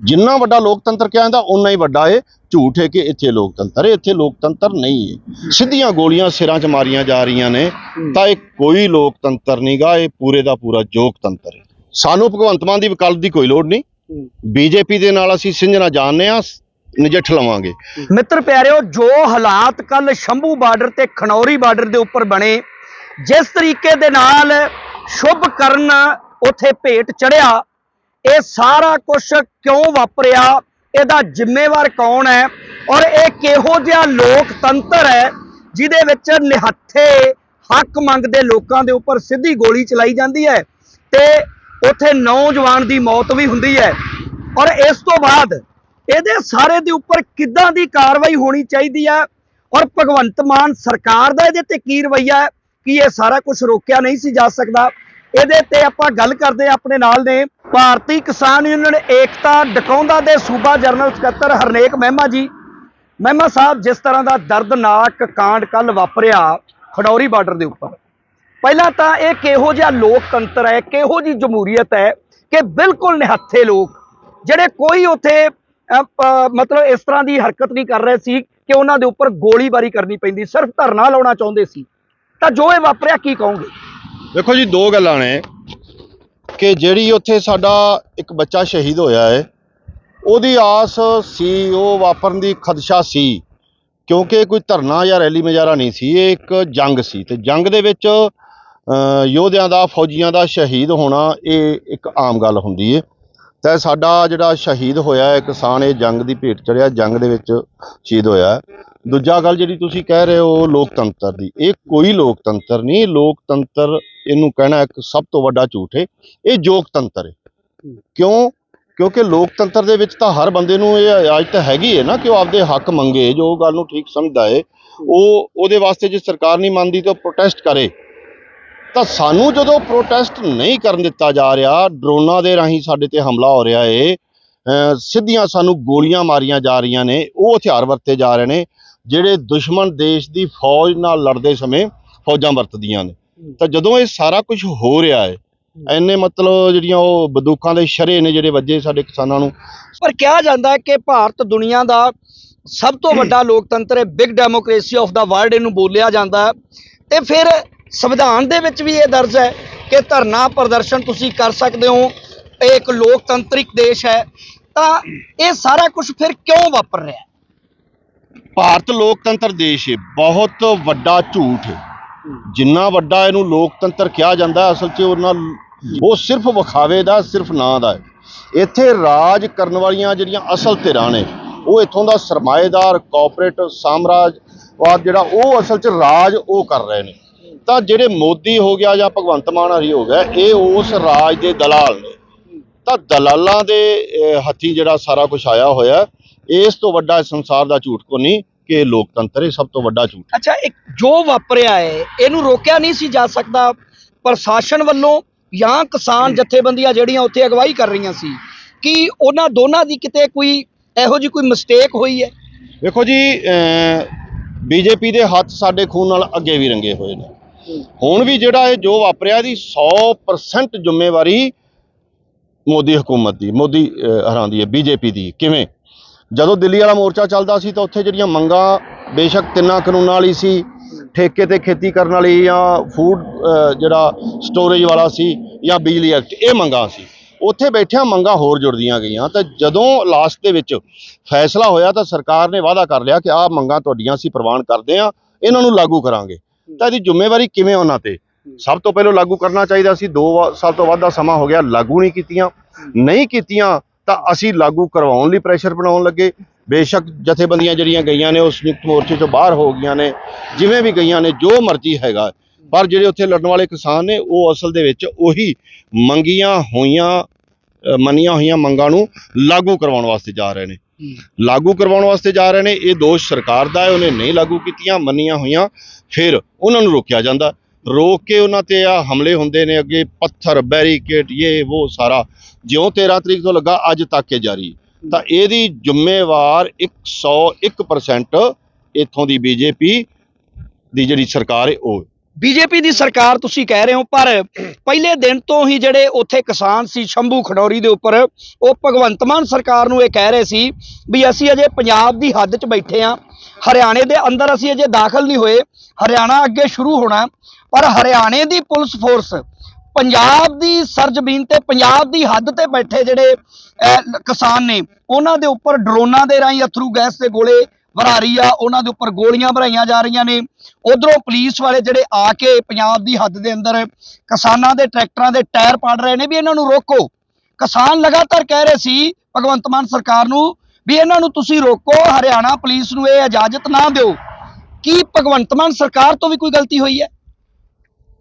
ਜਿੰਨਾ ਵੱਡਾ ਲੋਕਤੰਤਰ ਕਿਹਾ ਜਾਂਦਾ ਉਨਾ ਹੀ ਵੱਡਾ ਇਹ ਝੂਠ ਹੈ ਕਿ ਇੱਥੇ ਲੋਕਤੰਤਰ ਹੈ ਇੱਥੇ ਲੋਕਤੰਤਰ ਨਹੀਂ ਹੈ। ਸਿੱਧੀਆਂ ਗੋਲੀਆਂ ਸਿਰਾਂ 'ਚ ਮਾਰੀਆਂ ਜਾ ਰਹੀਆਂ ਨੇ ਤਾਂ ਇਹ ਕੋਈ ਲੋਕਤੰਤਰ ਨਹੀਂਗਾ ਇਹ ਪੂਰੇ ਦਾ ਪੂਰਾ ਜੋਗਤੰਤਰ ਹੈ। ਸਾਨੂੰ ਭਗਵੰਤ ਮਾਨ ਦੀ ਵਕਾਲਤ ਦੀ ਕੋਈ ਲੋੜ ਨਹੀਂ। ਬੀਜੇਪੀ ਦੇ ਨਾਲ ਅਸੀਂ ਸਿੰਝਣਾ ਜਾਣਦੇ ਆ ਨਜਿੱਠ ਲਵਾਂਗੇ। ਮਿੱਤਰ ਪਿਆਰਿਓ ਜੋ ਹਾਲਾਤ ਕੱਲ ਸ਼ੰਭੂ ਬਾਰਡਰ ਤੇ ਖਨੌਰੀ ਬਾਰਡਰ ਦੇ ਉੱਪਰ ਬਣੇ ਜਿਸ ਤਰੀਕੇ ਦੇ ਨਾਲ ਸ਼ੁਭ ਕਰਨ ਉਥੇ ਭੇਟ ਚੜਿਆ ਇਹ ਸਾਰਾ ਕੁਝ ਕਿਉਂ ਵਾਪਰਿਆ? ਇਹਦਾ ਜ਼ਿੰਮੇਵਾਰ ਕੌਣ ਹੈ? ਔਰ ਇਹ ਕਿਹੋ ਜਿਹਾ ਲੋਕਤੰਤਰ ਹੈ ਜਿਹਦੇ ਵਿੱਚ ਨਿਹੱਥੇ ਹੱਕ ਮੰਗਦੇ ਲੋਕਾਂ ਦੇ ਉੱਪਰ ਸਿੱਧੀ ਗੋਲੀ ਚਲਾਈ ਜਾਂਦੀ ਹੈ ਤੇ ਉੱਥੇ ਨੌਜਵਾਨ ਦੀ ਮੌਤ ਵੀ ਹੁੰਦੀ ਹੈ। ਔਰ ਇਸ ਤੋਂ ਬਾਅਦ ਇਹਦੇ ਸਾਰੇ ਦੇ ਉੱਪਰ ਕਿੱਦਾਂ ਦੀ ਕਾਰਵਾਈ ਹੋਣੀ ਚਾਹੀਦੀ ਹੈ ਔਰ ਭਗਵੰਤ ਮਾਨ ਸਰਕਾਰ ਦਾ ਇਹਦੇ ਤੇ ਕੀ ਰਵੱਈਆ ਹੈ? ਕਿ ਇਹ ਸਾਰਾ ਕੁਝ ਰੋਕਿਆ ਨਹੀਂ ਸੀ ਜਾ ਸਕਦਾ? ਇਹਦੇ ਤੇ ਆਪਾਂ ਗੱਲ ਕਰਦੇ ਹਾਂ ਆਪਣੇ ਨਾਲ ਨੇ। ਭਾਰਤੀ ਕਿਸਾਨ ਯੂਨੀਅਨ ਏਕਤਾ ਡਕੌਂਦਾ ਦੇ ਸੂਬਾ ਜਨਰਲ ਸਕੱਤਰ ਹਰਨੇਕ ਮਹਿਮਾ ਜੀ। ਮਹਿਮਾ ਸਾਹਿਬ, ਜਿਸ ਤਰ੍ਹਾਂ ਦਾ ਦਰਦਨਾਕ ਕਾਂਡ ਕੱਲ ਵਾਪਰਿਆ ਖਡੌਰੀ ਬਾਰਡਰ ਦੇ ਉੱਪਰ। ਪਹਿਲਾਂ ਤਾਂ ਇਹ ਕਿਹੋ ਜਿਹਾ ਲੋਕਤੰਤਰ ਹੈ, ਕਿਹੋ ਜੀ ਜਮਹੂਰੀਅਤ ਹੈ ਕਿ ਬਿਲਕੁਲ ਨਿਹੱਥੇ ਲੋਕ, ਜਿਹੜੇ ਕੋਈ ਉਥੇ ਮਤਲਬ ਇਸ ਤਰ੍ਹਾਂ ਦੀ ਹਰਕਤ ਨਹੀਂ ਕਰ ਰਹੇ ਸੀ ਕਿ ਉਹਨਾਂ ਦੇ ਉੱਪਰ ਗੋਲੀਬਾਰੀ ਕਰਨੀ ਪੈਂਦੀ, ਸਿਰਫ ਧਰਨਾ ਲਾਉਣਾ ਚਾਹੁੰਦੇ ਸੀ। ਤਾਂ ਜੋ ਇਹ ਵਾਪਰਿਆ, ਕੀ ਕਹੋਗੇ? ਦੇਖੋ ਜੀ, ਦੋ ਗੱਲਾਂ ਨੇ ਕਿ ਜਿਹੜੀ ਉੱਥੇ ਸਾਡਾ ਇੱਕ ਬੱਚਾ ਸ਼ਹੀਦ ਹੋਇਆ ਹੈ, ਉਹਦੀ ਆਸ ਸੀ, ਉਹ ਵਾਪਰਨ ਦੀ ਖਦਸ਼ਾ ਸੀ, ਕਿਉਂਕਿ ਕੋਈ ਧਰਨਾ ਜਾਂ ਰੈਲੀ ਮਜਾਰਾ ਨਹੀਂ ਸੀ, ਇਹ ਇੱਕ ਜੰਗ ਸੀ ਤੇ ਜੰਗ ਦੇ ਵਿੱਚ ਯੋਧਿਆਂ ਦਾ, ਫੌਜੀਆਂ ਦਾ ਸ਼ਹੀਦ ਹੋਣਾ, ਇਹ ਇੱਕ ਆਮ ਗੱਲ ਹੁੰਦੀ ਹੈ ਤੇ ਸਾਡਾ ਜਿਹੜਾ ਸ਼ਹੀਦ ਹੋਇਆ ਹੈ, ਕਿਸਾਨ, ਇਹ ਜੰਗ ਦੀ ਭੇਟ ਚੜਿਆ ਜੰਗ ਦੇ ਵਿੱਚ ਸ਼ਹੀਦ ਹੋਇਆ। ਦੂਜਾ ਗੱਲ ਜਿਹੜੀ ਤੁਸੀਂ ਕਹਿ ਰਹੇ ਹੋ ਲੋਕਤੰਤਰ ਦੀ। ਇਹ ਕੋਈ ਲੋਕਤੰਤਰ ਨਹੀਂ, ਲੋਕਤੰਤਰ ਇਹਨੂੰ ਕਹਿਣਾ ਇੱਕ ਸਭ ਤੋਂ ਵੱਡਾ ਝੂਠ ਹੈ ਇਹ ਜੋਗਤੰਤਰ ਹੈ ਕਿਉਂ? ਕਿਉਂਕਿ ਲੋਕਤੰਤਰ ਦੇ ਵਿੱਚ ਤਾਂ ਹਰ ਬੰਦੇ ਨੂੰ ਇਹ ਆਜ ਤਾਂ ਹੈਗੀ ਹੈ ਨਾ ਕਿ ਉਹ ਆਪਦੇ ਹੱਕ ਮੰਗੇ, ਜੋ ਗੱਲ ਨੂੰ ਠੀਕ ਸਮਝਦਾ ਹੈ ਉਹ ਉਹਦੇ ਵਾਸਤੇ ਜੇ ਸਰਕਾਰ ਨਹੀਂ ਮੰਨਦੀ ਤਾਂ ਪ੍ਰੋਟੈਸਟ ਕਰੇ। ਤਾਂ ਸਾਨੂੰ ਜਦੋਂ ਪ੍ਰੋਟੈਸਟ ਨਹੀਂ ਕਰਨ ਦਿੱਤਾ ਜਾ ਰਿਹਾ, ਡਰੋਨਾਂ ਦੇ ਰਾਹੀਂ ਸਾਡੇ ਤੇ ਹਮਲਾ ਹੋ ਰਿਹਾ ਏ ਸਿੱਧੀਆਂ ਸਾਨੂੰ ਗੋਲੀਆਂ ਮਾਰੀਆਂ ਜਾ ਰਹੀਆਂ ਨੇ, ਉਹ ਹਥਿਆਰ ਵਰਤੇ ਜਾ ਰਹੇ ਨੇ। ਜਿਹੜੇ ਦੁਸ਼ਮਣ ਦੇਸ਼ ਦੀ ਫੌਜ ਨਾਲ ਲੜਦੇ ਸਮੇਂ ਫੌਜਾਂ ਵਰਤਦੀਆਂ ਨੇ। ਤਾਂ ਜਦੋਂ ਇਹ ਸਾਰਾ ਕੁਝ ਹੋ ਰਿਹਾ ਹੈ ਐਨੇ ਮਤਲਬ ਜਿਹੜੀਆਂ ਉਹ ਬੰਦੂਕਾਂ ਦੇ ਸ਼ਰੇ ਨੇ ਜਿਹੜੇ ਵੱਜੇ ਸਾਡੇ ਕਿਸਾਨਾਂ ਨੂੰ। ਪਰ ਕਿਹਾ ਜਾਂਦਾ ਹੈ ਕਿ ਭਾਰਤ ਦੁਨੀਆ ਦਾ ਸਭ ਤੋਂ ਵੱਡਾ ਲੋਕਤੰਤਰ ਹੈ big democracy of the world ਇਹਨੂੰ ਬੋਲਿਆ ਜਾਂਦਾ ਹੈ। ਤੇ ਫਿਰ ਸੰਵਿਧਾਨ ਦੇ ਵਿੱਚ ਵੀ ਇਹ ਦਰਜ ਹੈ ਕਿ ਧਰਨਾ ਪ੍ਰਦਰਸ਼ਨ ਤੁਸੀਂ ਕਰ ਸਕਦੇ ਹੋ ਇਹ ਇੱਕ ਲੋਕਤੰਤਰਿਕ ਦੇਸ਼ ਹੈ। ਤਾਂ ਇਹ ਸਾਰਾ ਕੁਝ ਫਿਰ ਕਿਉਂ ਵਾਪਰ ਰਿਹਾ ਭਾਰਤ ਲੋਕਤੰਤਰ ਦੇਸ਼ ਹੈ ਬਹੁਤ ਵੱਡਾ ਝੂਠ ਹੈ ਜਿੰਨਾ ਵੱਡਾ ਇਹਨੂੰ ਲੋਕਤੰਤਰ ਕਿਹਾ ਜਾਂਦਾ ਅਸਲ 'ਚ ਉਹਨਾਂ ਉਹ ਸਿਰਫ ਵਿਖਾਵੇ ਦਾ, ਸਿਰਫ ਨਾਂ ਦਾ ਹੈ ਇੱਥੇ ਰਾਜ ਕਰਨ ਵਾਲੀਆਂ ਜਿਹੜੀਆਂ ਅਸਲ ਧਿਰਾਂ ਨੇ, ਉਹ ਇੱਥੋਂ ਦਾ ਸਰਮਾਏਦਾਰ ਕਾਰਪੋਰੇਟ ਸਾਮਰਾਜਵਾਦ ਜਿਹੜਾ, ਉਹ ਅਸਲ 'ਚ ਰਾਜ ਉਹ ਕਰ ਰਹੇ ਨੇ। ਤਾਂ ਜਿਹੜੇ ਮੋਦੀ ਹੋ ਗਿਆ ਜਾਂ ਭਗਵੰਤ ਮਾਨ ਹਰੀ ਹੋ ਗਿਆ, ਇਹ ਉਸ ਰਾਜ ਦੇ ਦਲਾਲ ਨੇ। ਤਾਂ ਦਲਾਲਾਂ ਦੇ ਹੱਥੀਂ ਜਿਹੜਾ ਸਾਰਾ ਕੁਝ ਆਇਆ ਹੋਇਆ ਇਸ ਤੋਂ ਵੱਡਾ ਸੰਸਾਰ ਦਾ ਝੂਠ ਕੋ ਨਹੀਂ ਕਿ ਲੋਕਤੰਤਰ ਇਹ ਸਭ ਤੋਂ ਵੱਡਾ ਝੂਠ ਅੱਛਾ ਇੱਕ ਜੋ ਵਾਪਰਿਆ ਹੈ ਇਹਨੂੰ ਰੋਕਿਆ ਨਹੀਂ ਸੀ ਜਾ ਸਕਦਾ। ਪ੍ਰਸ਼ਾਸਨ ਵੱਲੋਂ ਜਾਂ ਕਿਸਾਨ ਜਥੇਬੰਦੀਆਂ ਜਿਹੜੀਆਂ ਉੱਥੇ ਅਗਵਾਈ ਕਰ ਰਹੀਆਂ ਸੀ ਕਿ ਉਹਨਾਂ ਦੋਨਾਂ ਦੀ ਕਿਤੇ ਕੋਈ ਇਹੋ ਜਿਹੀ ਕੋਈ ਮਿਸਟੇਕ ਹੋਈ ਹੈ? ਵੇਖੋ ਜੀ ਬੀਜੇਪੀ ਦੇ ਹੱਥ ਸਾਡੇ ਖੂਨ ਨਾਲ ਅੱਗੇ ਵੀ ਰੰਗੇ ਹੋਏ ਨੇ। ਹੁਣ ਵੀ ਜਿਹੜਾ ਇਹ ਜੋ ਵਾਪਰਿਆ ਇਹਦੀ 100% ਜ਼ਿੰਮੇਵਾਰੀ ਮੋਦੀ ਹਕੂਮਤ ਦੀ ਮੋਦੀ ਅਹ, ਹਰਾਂ ਦੀ ਹੈ ਬੀਜੇਪੀ ਦੀ। ਕਿਵੇਂ? ਜਦੋਂ ਦਿੱਲੀ ਵਾਲਾ ਮੋਰਚਾ ਚੱਲਦਾ ਸੀ ਤਾਂ ਉੱਥੇ ਜਿਹੜੀਆਂ ਮੰਗਾਂ ਬੇਸ਼ੱਕ ਤਿੰਨਾਂ ਕਾਨੂੰਨਾਂ ਵਾਲੀ ਸੀ ਠੇਕੇ ਤੇ ਖੇਤੀ ਕਰਨ ਵਾਲੀ ਜਾਂ ਫੂਡ ਜਿਹੜਾ ਸਟੋਰੇਜ ਵਾਲਾ ਸੀ ਜਾਂ ਬਿਜਲੀ ਐਕਟ ਇਹ ਮੰਗਾਂ ਸੀ। ਉੱਥੇ ਬੈਠਿਆਂ ਮੰਗਾਂ ਹੋਰ ਜੁੜਦੀਆਂ ਗਈਆਂ। ਤਾਂ ਜਦੋਂ ਲਾਸਟ ਦੇ ਵਿੱਚ ਫੈਸਲਾ ਹੋਇਆ ਤਾਂ ਸਰਕਾਰ ਨੇ ਵਾਅਦਾ ਕਰ ਲਿਆ ਕਿ ਆਹ ਮੰਗਾਂ ਤੁਹਾਡੀਆਂ ਅਸੀਂ ਪ੍ਰਵਾਨ ਕਰਦੇ ਹਾਂ ਇਹਨਾਂ ਨੂੰ ਲਾਗੂ ਕਰਾਂਗੇ। ਤਾਂ ਇਹਦੀ ਜ਼ਿੰਮੇਵਾਰੀ ਕਿਵੇਂ ਉਹਨਾਂ ਤੇ? ਸਭ ਤੋਂ ਪਹਿਲਾਂ ਲਾਗੂ ਕਰਨਾ ਚਾਹੀਦਾ ਸੀ 2 ਸਾਲ ਤੋਂ ਵੱਧ ਦਾ ਸਮਾਂ ਹੋ ਗਿਆ ਲਾਗੂ ਨਹੀਂ ਕੀਤੀਆਂ। ਨਹੀਂ ਕੀਤੀਆਂ ਤਾਂ ਅਸੀਂ ਲਾਗੂ ਕਰਵਾਉਣ ਲਈ ਪ੍ਰੈਸ਼ਰ ਬਣਾਉਣ ਲੱਗੇ। ਬੇਸ਼ੱਕ ਜਥੇਬੰਦੀਆਂ ਜਿਹੜੀਆਂ ਗਈਆਂ ਨੇ ਉਹ ਸੰਯੁਕਤ ਮੋਰਚੇ ਤੋਂ ਬਾਹਰ ਹੋ ਗਈਆਂ ਨੇ ਜਿਵੇਂ ਵੀ ਗਈਆਂ ਨੇ ਜੋ ਮਰਜ਼ੀ ਹੈਗਾ। ਪਰ ਜਿਹੜੇ ਉੱਥੇ ਲੜਨ ਵਾਲੇ ਕਿਸਾਨ ਨੇ ਉਹ ਅਸਲ ਦੇ ਵਿੱਚ ਉਹੀ ਮੰਗੀਆਂ ਹੋਈਆਂ ਮੰਨੀਆਂ ਹੋਈਆਂ ਮੰਗਾਂ ਨੂੰ ਲਾਗੂ ਕਰਵਾਉਣ ਵਾਸਤੇ ਜਾ ਰਹੇ ਨੇ। ਲਾਗੂ ਕਰਵਾਉਣ ਵਾਸਤੇ ਜਾ ਰਹੇ ਨੇ ਇਹ ਦੋਸ਼ ਸਰਕਾਰ ਦਾ ਹੈ ਉਹਨੇ ਨਹੀਂ ਲਾਗੂ ਕੀਤੀਆਂ ਮੰਨੀਆਂ ਹੋਈਆਂ ਫਿਰ ਉਹਨਾਂ ਨੂੰ ਰੋਕਿਆ ਜਾਂਦਾ। ਰੋਕ ਕੇ ਉਹਨਾਂ ਤੇ ਆ ਹਮਲੇ ਹੁੰਦੇ ਨੇ, ਅੱਗੇ ਪੱਥਰ, ਬੈਰੀਕੇਡ ਇਹ ਉਹ ਸਾਰਾ। ਜਿਉਂ 13 ਤਰੀਕ ਤੋਂ ਲੱਗਾ, ਅੱਜ ਤੱਕ ਇਹ ਜਾਰੀ। ਤਾਂ ਇਹਦੀ ਜ਼ਿੰਮੇਵਾਰ 101% ਇੱਥੋਂ ਦੀ ਬੀਜੇਪੀ ਦੀ ਜਿਹੜੀ ਸਰਕਾਰ ਹੈ ਉਹ ਹੈ। ਬੀਜੇਪੀ ਦੀ ਸਰਕਾਰ ਤੁਸੀਂ ਕਹਿ ਰਹੇ ਹੋ, ਪਰ ਪਹਿਲੇ ਦਿਨ ਤੋਂ ਹੀ ਜਿਹੜੇ ਉੱਥੇ ਕਿਸਾਨ ਸੀ, ਸ਼ੰਭੂ ਖਡੌਰੀ ਦੇ ਉੱਪਰ, ਉਹ ਭਗਵੰਤ ਮਾਨ ਸਰਕਾਰ ਨੂੰ ਇਹ ਕਹਿ ਰਹੇ ਸੀ ਵੀ ਅਸੀਂ ਅਜੇ ਪੰਜਾਬ ਦੀ ਹੱਦ 'ਚ ਬੈਠੇ ਆ। ਹਰਿਆਣੇ ਦੇ ਅੰਦਰ ਅਸੀਂ ਅਜੇ ਦਾਖਲ ਨਹੀਂ ਹੋਏ। ਹਰਿਆਣਾ ਅੱਗੇ ਸ਼ੁਰੂ ਹੋਣਾ। ਪਰ ਹਰਿਆਣੇ ਦੀ ਪੁਲਿਸ ਫੋਰਸ ਪੰਜਾਬ ਦੀ ਸਰਜ਼ਮੀਨ ਤੇ ਪੰਜਾਬ ਦੀ ਹੱਦ ਤੇ ਬੈਠੇ ਜਿਹੜੇ ਕਿਸਾਨ ਨੇ, ਉਹਨਾਂ ਦੇ ਉੱਪਰ ਡਰੋਨਾਂ ਦੇ ਰਾਹੀਂ ਅਥਰੂ ਗੈਸ ਦੇ ਗੋਲੇ ਵਰਾ ਰਹੀ ਆ, ਉਹਨਾਂ ਦੇ ਉੱਪਰ ਗੋਲੀਆਂ ਭਰਾਈਆਂ ਜਾ ਰਹੀਆਂ ਨੇ। ਉਧਰੋਂ ਪੁਲਿਸ ਵਾਲੇ ਜਿਹੜੇ ਆ ਕੇ ਪੰਜਾਬ ਦੀ ਹੱਦ ਦੇ ਅੰਦਰ ਕਿਸਾਨਾਂ ਦੇ ਟਰੈਕਟਰਾਂ ਦੇ ਟਾਇਰ ਪਾੜ ਰਹੇ ਨੇ ਵੀ ਇਹਨਾਂ ਨੂੰ ਰੋਕੋ। ਕਿਸਾਨ ਲਗਾਤਾਰ ਕਹਿ ਰਹੇ ਸੀ ਭਗਵੰਤ ਮਾਨ ਸਰਕਾਰ ਨੂੰ ਵੀ ਇਹਨਾਂ ਨੂੰ ਤੁਸੀਂ ਰੋਕੋ, ਹਰਿਆਣਾ ਪੁਲਿਸ ਨੂੰ ਇਹ ਇਜਾਜ਼ਤ ਨਾ ਦਿਓ। ਕੀ ਭਗਵੰਤ ਮਾਨ ਸਰਕਾਰ ਤੋਂ ਵੀ ਕੋਈ ਗਲਤੀ ਹੋਈ ਹੈ?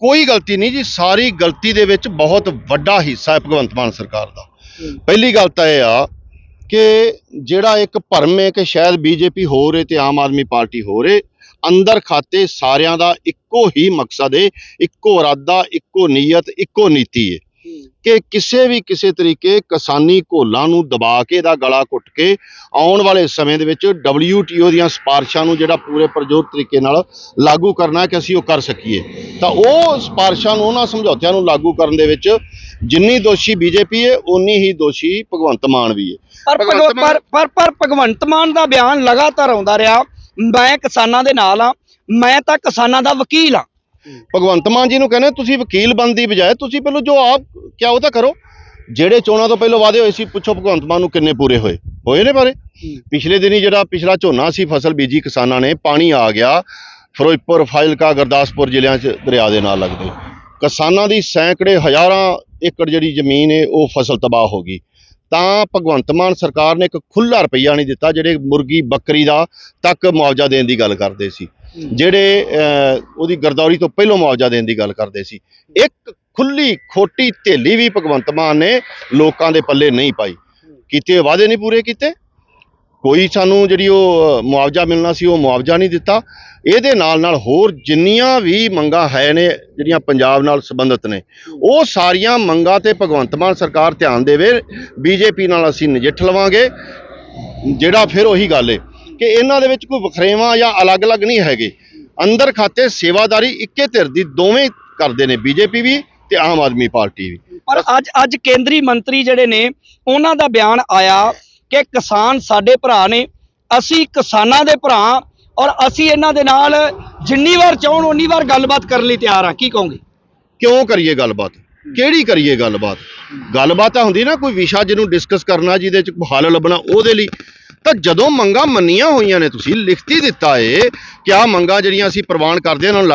ਕੋਈ ਗਲਤੀ ਨਹੀਂ ਜੀ ਸਾਰੀ ਗਲਤੀ ਦੇ ਵਿੱਚ ਬਹੁਤ ਵੱਡਾ ਹਿੱਸਾ ਹੈ ਭਗਵੰਤ ਮਾਨ ਸਰਕਾਰ ਦਾ। ਪਹਿਲੀ ਗੱਲ ਤਾਂ ਇਹ ਆ ਕਿ ਜਿਹੜਾ ਇੱਕ ਭਰਮ ਹੈ ਕਿ ਸ਼ਾਇਦ ਬੀਜੇਪੀ ਹੋ ਰਹੇ ਤੇ ਆਮ ਆਦਮੀ ਪਾਰਟੀ ਹੋ ਰਹੇ ਅੰਦਰ ਖਾਤੇ ਸਾਰਿਆਂ ਦਾ ਇੱਕੋ ਹੀ ਮਕਸਦ ਹੈ ਇੱਕੋ ਇਰਾਦਾ ਇੱਕੋ ਨੀਅਤ ਇੱਕੋ ਨੀਤੀ ਹੈ। ਕਿ ਕਿਸੇ ਵੀ ਕਿਸੇ ਤਰੀਕੇ ਕਿਸਾਨੀ ਘੋਲਾਂ ਨੂੰ ਦਬਾ ਕੇ ਇਹਦਾ ਗਲਾ ਘੁੱਟ ਕੇ ਆਉਣ ਵਾਲੇ ਸਮੇਂ ਦੇ ਵਿੱਚ WTO ਦੀਆਂ ਸਿਫਾਰਿਸ਼ਾਂ ਨੂੰ ਜਿਹੜਾ ਪੂਰੇ ਪ੍ਰਜੋਰ ਤਰੀਕੇ ਨਾਲ ਲਾਗੂ ਕਰਨਾ ਹੈ ਕਿ ਅਸੀਂ ਉਹ ਕਰ ਸਕੀਏ। ਤਾਂ ਉਹ ਸਿਫਾਰਿਸ਼ਾਂ ਨੂੰ ਉਹਨਾਂ ਸਮਝੌਤਿਆਂ ਨੂੰ ਲਾਗੂ ਕਰਨ ਦੇ ਵਿੱਚ ਜਿੰਨੀ ਦੋਸ਼ੀ ਬੀਜੇਪੀ ਹੈ ਉਨੀ ਹੀ ਦੋਸ਼ੀ ਭਗਵੰਤ ਮਾਨ ਵੀ ਹੈ। ਪਰ ਪਰ ਪਰ ਭਗਵੰਤ ਮਾਨ ਦਾ ਬਿਆਨ ਲਗਾਤਾਰ ਆਉਂਦਾ ਰਿਹਾ। ਮੈਂ ਕਿਸਾਨਾਂ ਦੇ ਨਾਲ ਆ ਮੈਂ ਤਾਂ ਕਿਸਾਨਾਂ ਦਾ ਵਕੀਲ ਆ ਭਗਵੰਤ ਮਾਨ ਜੀ ਨੂੰ ਕਹਿੰਦੇ ਤੁਸੀਂ ਵਕੀਲ ਬਣਨ ਦੀ ਬਜਾਏ ਤੁਸੀਂ ਪਹਿਲਾਂ ਜੋ ਆਪ ਕਿਹਾ ਉਹ ਤਾਂ ਕਰੋ। ਜਿਹੜੇ ਚੋਣਾਂ ਤੋਂ ਪਹਿਲਾਂ ਵਾਅਦੇ ਹੋਏ ਸੀ ਪੁੱਛੋ ਭਗਵੰਤ ਮਾਨ ਨੂੰ ਕਿੰਨੇ ਪੂਰੇ ਹੋਏ। ਹੋਏ ਨੇ ਬਾਰੇ ਪਿਛਲੇ ਦਿਨੀ ਜਿਹੜਾ ਪਿਛਲਾ ਝੋਨਾ ਸੀ ਫਸਲ ਬੀਜੀ ਕਿਸਾਨਾਂ ਨੇ ਪਾਣੀ ਆ ਗਿਆ। ਫਿਰੋਜ਼ਪੁਰ ਫਾਜ਼ਿਲਕਾ ਗੁਰਦਾਸਪੁਰ ਜ਼ਿਲ੍ਹਿਆਂ 'ਚ ਦਰਿਆ ਦੇ ਨਾਲ ਲੱਗਦੇ। ਕਿਸਾਨਾਂ ਦੀ ਸੈਂਕੜੇ ਹਜ਼ਾਰਾਂ ਏਕੜ ਜਿਹੜੀ ਜ਼ਮੀਨ ਹੈ ਉਹ ਫਸਲ ਤਬਾਹ ਹੋ ਗਈ। ਤਾਂ ਭਗਵੰਤ ਮਾਨ ਸਰਕਾਰ ਨੇ ਇੱਕ ਖੁੱਲਾ ਰੁਪਈਆ ਨਹੀਂ ਦਿੱਤਾ ਜਿਹੜੇ ਮੁਰਗੀ ਬੱਕਰੀ ਦਾ ਤੱਕ ਮੁਆਵਜ਼ਾ ਦੇਣ ਦੀ ਗੱਲ ਕਰਦੇ ਸੀ। ਜਿਹੜੇ ਉਹਦੀ ਗਰਦੌਰੀ ਤੋਂ ਪਹਿਲਾਂ ਮੁਆਵਜ਼ਾ ਦੇਣ ਦੀ ਗੱਲ ਕਰਦੇ ਸੀ। ਇੱਕ ਖੁੱਲੀ ਖੋਟੀ ਢੇਲੀ ਵੀ ਭਗਵੰਤ ਮਾਨ ਨੇ ਲੋਕਾਂ ਦੇ ਪੱਲੇ ਨਹੀਂ ਪਾਈ। ਕੀਤੇ ਵਾਅਦੇ ਨਹੀਂ ਪੂਰੇ ਕੀਤੇ? ਕੋਈ ਸਾਨੂੰ ਜਿਹੜੀ ਉਹ ਮੁਆਵਜ਼ਾ ਮਿਲਣਾ ਸੀ, ਉਹ ਮੁਆਵਜ਼ਾ ਨਹੀਂ ਦਿੱਤਾ। ਇਹਦੇ ਨਾਲ ਨਾਲ ਹੋਰ ਜਿੰਨੀਆਂ ਵੀ ਮੰਗਾਂ ਹੈ ਨੇ, ਜਿਹੜੀਆਂ ਪੰਜਾਬ ਨਾਲ ਸੰਬੰਧਿਤ ਨੇ, ਉਹ ਸਾਰੀਆਂ ਮੰਗਾਂ ਤੇ ਭਗਵੰਤ ਮਾਨ ਸਰਕਾਰ ਧਿਆਨ ਦੇਵੇ, ਬੀਜੇਪੀ ਨਾਲ ਅਸੀਂ ਨਜਿੱਠ ਲਵਾਂਗੇ। ਜਿਹੜਾ ਫਿਰ ਉਹੀ ਗੱਲ ਏ, ਕਿ ਇਹਨਾਂ ਦੇ ਵਿੱਚ ਕੋਈ ਵਖਰੇਵਾਂ ਜਾਂ ਅਲੱਗ-ਅਲੱਗ ਨਹੀਂ ਹੈਗੇ। ਅੰਦਰ ਖਾਤੇ ਸੇਵਾਦਾਰੀ ਇੱਕੇ ਧਿਰ ਦੀ ਦੋਵੇਂ ਕਰਦੇ ਨੇ, ਬੀਜੇਪੀ ਵੀ ਤੇ ਆਮ ਆਦਮੀ ਪਾਰਟੀ ਵੀ। ਪਰ ਅੱਜ ਅੱਜ ਕੇਂਦਰੀ ਮੰਤਰੀ ਜਿਹੜੇ ਨੇ, ਉਹਨਾਂ ਦਾ ਬਿਆਨ ਆਇਆ ਕਿ ਕਿਸਾਨ ਸਾਡੇ ਭਰਾ ਨੇ ਅਸੀਂ ਕਿਸਾਨਾਂ ਦੇ ਭਰਾ ਔਰ ਅਸੀਂ ਇਹਨਾਂ ਦੇ ਨਾਲ ਜਿੰਨੀ ਵਾਰ ਚਾਹਣ ਉਨੀ ਵਾਰ ਗੱਲਬਾਤ ਕਰਨ ਲਈ ਤਿਆਰ ਆ ਕੀ ਕਹੋਗੇ? ਕਿਉਂ ਕਰੀਏ ਗੱਲਬਾਤ? ਕਿਹੜੀ ਕਰੀਏ ਗੱਲਬਾਤ? ਗੱਲਬਾਤ ਤਾਂ ਹੁੰਦੀ ਨਾ ਕੋਈ ਵਿਸ਼ਾ ਜਿਹਨੂੰ ਡਿਸਕਸ ਕਰਨਾ ਜਿਹਦੇ ਚ ਹੱਲ ਲੱਭਣਾ ਉਹਦੇ ਲਈ। ਤਾਂ ਜਦੋਂ ਮੰਗਾਂ ਮੰਨੀਆਂ ਹੋਈਆਂ ਨੇ ਤੁਸੀਂ ਲਿਖਤੀ ਦਿੱਤਾ ਏ ਕਿ ਆਹ ਮੰਗਾਂ ਜਿਹੜੀਆਂ ਅਸੀਂ ਪ੍ਰਵਾਨ ਕਰਦੇ ਹਾਂ ਉਹਨਾਂ ਨੂੰ